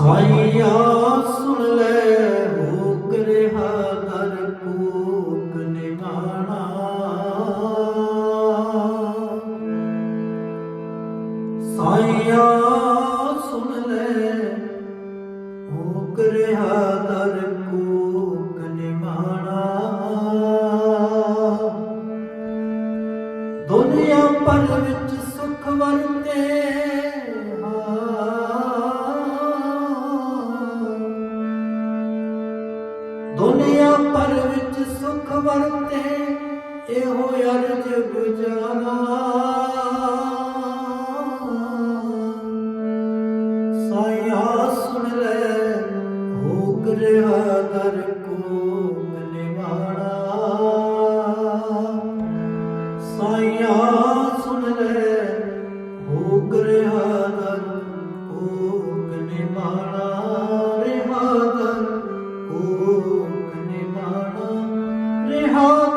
ਸਾਈਆ ਸੁਣ ਲੈ ਹੁਕ ਰਿਹਾ ਦਰ ਕੂਕ ਨਿਮਾਣਾ। ਸਾਈਆ ਸੁਣ ਲੈ ਹੁਕ ਰਿਹਾ ਦਰ ਕੂਕ ਨਿਮਾਣਾ। ਦੁਨੀਆ ਭਰ ਵਿੱਚ ਸੁਖ ਵਰਤੇ। ਵਰਤੇ ਇਹੋ ਅਰਜ ਗੁਜ਼ਾਰਾ ਸਾਇਆ ਸੁਣ ਲੈ ਹੋ ਰਿਹਾ ਦਰ ਕੋ ਨਿਵਾੜਾ ਸਾਇਆ ਸੁਣ ਲੈ ਹੋ ਰਿਹਾ ਦਰ ਕੋਕ ਨਿਮਾਣਾ। ਰਿਹਾ ਦਰ ਕੋਕ ਨਿਮਾਣਾ ਰਿਹਾ